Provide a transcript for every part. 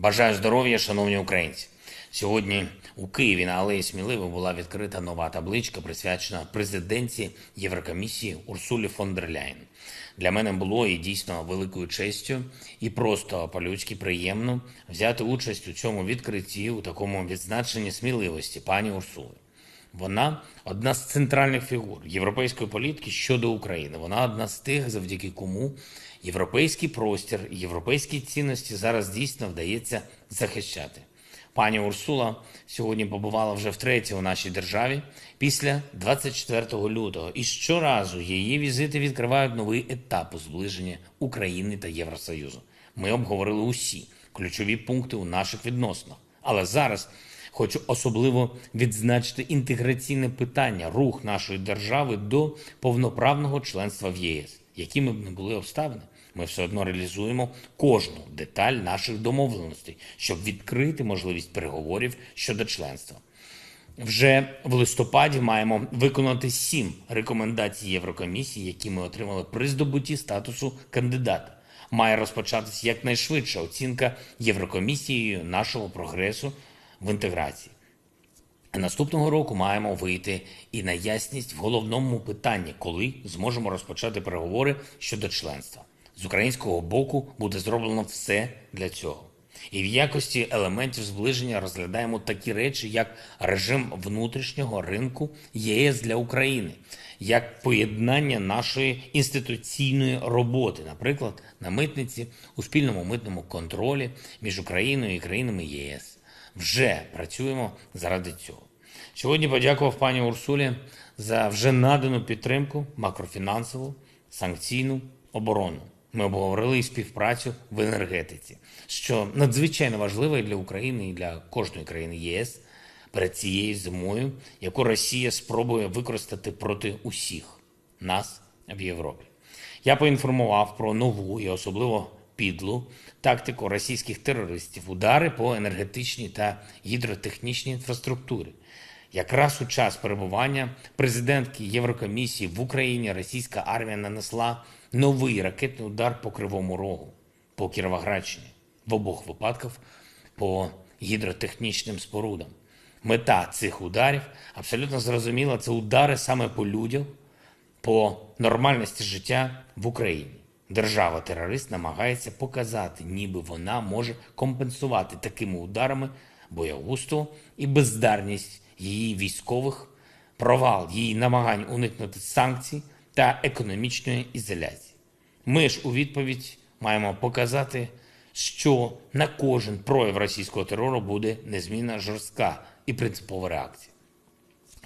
Бажаю здоров'я, шановні українці. Сьогодні у Києві на алеї Сміливо була відкрита нова табличка, присвячена президенці Єврокомісії Урсулі фон дер Ляєн. Для мене було і дійсно великою честю і просто по-людськи приємно взяти участь у цьому відкритті, у такому відзначенні сміливості пані Урсули. Вона одна з центральних фігур європейської політики щодо України. Вона одна з тих, завдяки кому європейський простір європейські цінності зараз дійсно вдається захищати. Пані Урсула сьогодні побувала вже втретє у нашій державі після 24 лютого. І щоразу її візити відкривають новий етап у зближенні України та Євросоюзу. Ми обговорили усі ключові пункти у наших відносинах. Але зараз Хочу особливо відзначити інтеграційне питання, рух нашої держави до повноправного членства в ЄС. Якими б не були обставини, ми все одно реалізуємо кожну деталь наших домовленостей, щоб відкрити можливість переговорів щодо членства. Вже в листопаді маємо виконати сім рекомендацій Єврокомісії, які ми отримали при здобутті статусу кандидата. Має розпочатись якнайшвидша оцінка Єврокомісією нашого прогресу в інтеграції. Наступного року маємо вийти і на ясність в головному питанні, коли зможемо розпочати переговори щодо членства. З українського боку буде зроблено все для цього. І в якості елементів зближення розглядаємо такі речі, як режим внутрішнього ринку ЄС для України, як поєднання нашої інституційної роботи, наприклад, на митниці у спільному митному контролі між Україною і країнами ЄС. Вже працюємо заради цього. Сьогодні подякував пані Урсулі за вже надану підтримку макрофінансову, санкційну, оборону. Ми обговорили і співпрацю в енергетиці, що надзвичайно важливо і для України і для кожної країни ЄС перед цією зимою, яку Росія спробує використати проти усіх нас в Європі. Я поінформував про нову і особливо підлу тактику російських терористів, удари по енергетичній та гідротехнічній інфраструктурі. Якраз у час перебування президентки Єврокомісії в Україні російська армія нанесла новий ракетний удар по Кривому Рогу, по Кіровоградщині, в обох випадках по гідротехнічним спорудам. Мета цих ударів абсолютно зрозуміла це удари саме по людях, по нормальності життя в Україні. Держава-терорист намагається показати, ніби вона може компенсувати такими ударами боягузтво і бездарність її військових, провал її намагань уникнути санкцій та економічної ізоляції. Ми ж у відповідь маємо показати, що на кожен прояв російського терору буде незмінна жорстка і принципова реакція.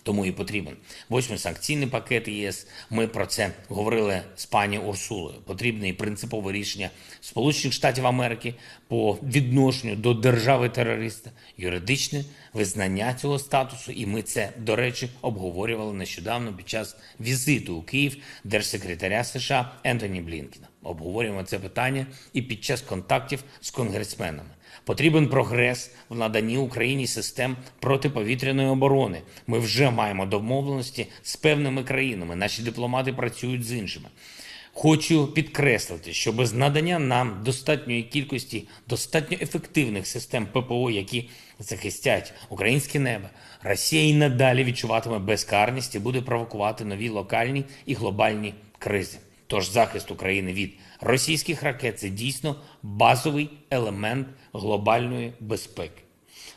Тому і потрібен восьмий санкційний пакет ЄС. Ми про це говорили з пані Урсулою. Потрібне і принципове рішення Сполучених Штатів Америки по відношенню до держави-терориста, юридичне визнання цього статусу. І ми це, до речі, обговорювали нещодавно під час візиту у Київ держсекретаря США Ентоні Блінкіна. Обговорюємо це питання і під час контактів з конгресменами. Потрібен прогрес в наданні Україні систем протиповітряної оборони. Ми вже маємо домовленості з певними країнами. Наші дипломати працюють з іншими. Хочу підкреслити, що без надання нам достатньої кількості достатньо ефективних систем ППО, які захистять українське небо, Росія і надалі відчуватиме безкарність і буде провокувати нові локальні і глобальні кризи. Тож захист України від російських ракет це дійсно базовий елемент глобальної безпеки.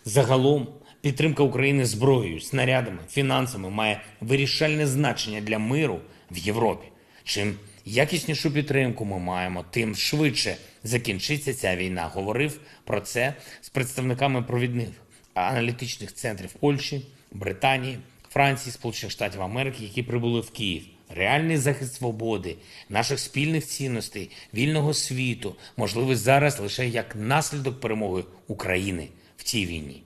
Загалом підтримка України зброєю, снарядами, фінансами має вирішальне значення для миру в Європі. Чим якіснішу підтримку ми маємо, тим швидше закінчиться ця війна. Говорив про це з представниками провідних аналітичних центрів Польщі, Британії, Франції, Сполучених Штатів Америки, які прибули в Київ. Реальний захист свободи, наших спільних цінностей, вільного світу можливий зараз лише як наслідок перемоги України в цій війні.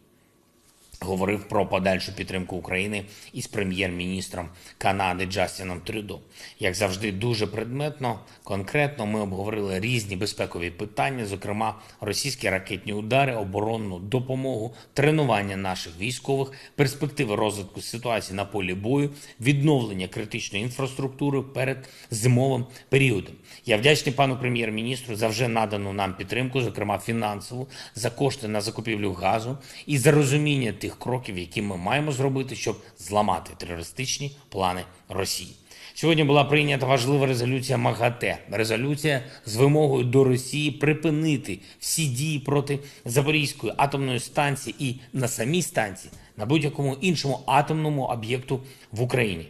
Говорив про подальшу підтримку України із прем'єр-міністром Канади Джастіном Трюдо. Як завжди, дуже предметно, конкретно ми обговорили різні безпекові питання, зокрема російські ракетні удари, оборонну допомогу, тренування наших військових, перспективи розвитку ситуації на полі бою, відновлення критичної інфраструктури перед зимовим періодом. Я вдячний пану прем'єр-міністру за вже надану нам підтримку, зокрема фінансову, за кошти на закупівлю газу і за розуміння тих кроків, які ми маємо зробити, щоб зламати терористичні плани Росії. Сьогодні була прийнята важлива резолюція МАГАТЕ. Резолюція з вимогою до Росії припинити всі дії проти Запорізької атомної станції і на самій станції на будь-якому іншому атомному об'єкту в Україні.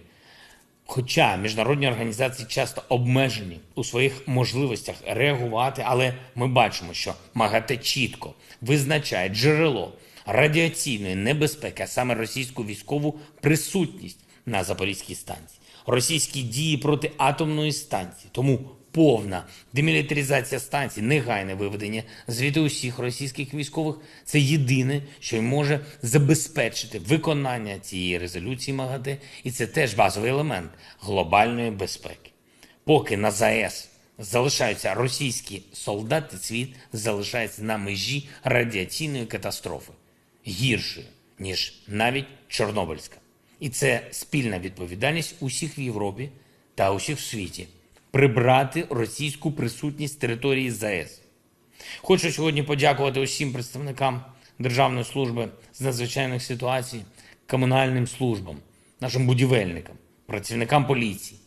Хоча міжнародні організації часто обмежені у своїх можливостях реагувати, але ми бачимо, що МАГАТЕ чітко визначає джерело радіаційної небезпеки, а саме російську військову присутність на Запорізькій станції, російські дії проти атомної станції. Тому повна демілітаризація станції, негайне виведення звідти усіх російських військових це єдине, що й може забезпечити виконання цієї резолюції МАГАТЕ, і це теж базовий елемент глобальної безпеки. Поки на ЗАЕС залишаються російські солдати, світ залишається на межі радіаційної катастрофи, гіршої, ніж навіть Чорнобильська. І це спільна відповідальність усіх в Європі та усіх в світі прибрати російську присутність території ЗАЕС. Хочу сьогодні подякувати усім представникам Державної служби з надзвичайних ситуацій, комунальним службам, нашим будівельникам, працівникам поліції,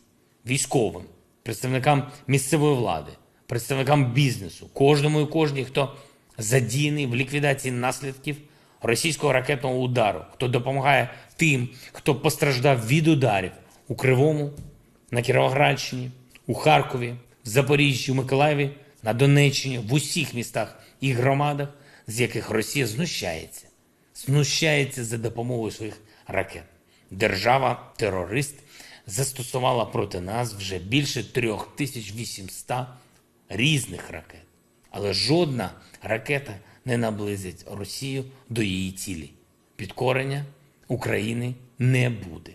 військовим, представникам місцевої влади, представникам бізнесу, кожному і кожній, хто задіяний в ліквідації наслідків російського ракетного удару, хто допомагає тим, хто постраждав від ударів у Кривому, на Кіровоградщині, у Харкові, в Запоріжжі, у Миколаєві, на Донеччині, в усіх містах і громадах, з яких Росія знущається, знущається за допомогою своїх ракет. Держава-терорист застосувала проти нас вже більше 3800 різних ракет. Але жодна ракета не наблизить Росію до її цілі. Підкорення України не буде.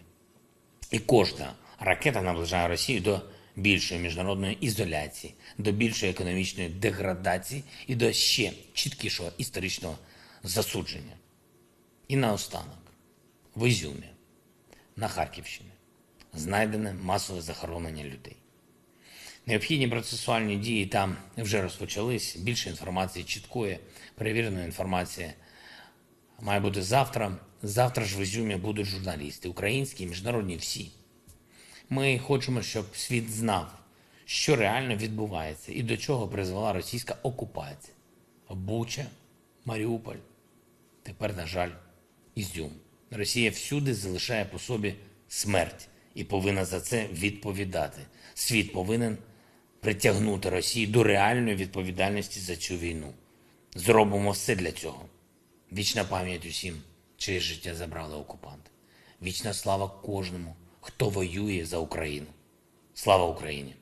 І кожна ракета наближає Росію до більшої міжнародної ізоляції, до більшої економічної деградації і до ще чіткішого історичного засудження. І наостанок, в Ізюмі, на Харківщині, знайдене масове захоронення людей. Необхідні процесуальні дії там вже розпочались. Більше інформації чіткої, перевіреної інформації має бути завтра. Завтра ж в Ізюмі будуть журналісти, українські, міжнародні всі. Ми хочемо, щоб світ знав, що реально відбувається і до чого призвела російська окупація. Буча, Маріуполь, тепер, на жаль, Ізюм. Росія всюди залишає по собі смерть і повинна за це відповідати. Світ повинен притягнути Росію до реальної відповідальності за цю війну. Зробимо все для цього. Вічна пам'ять усім, чиє життя забрали окупанти. Вічна слава кожному, хто воює за Україну. Слава Україні!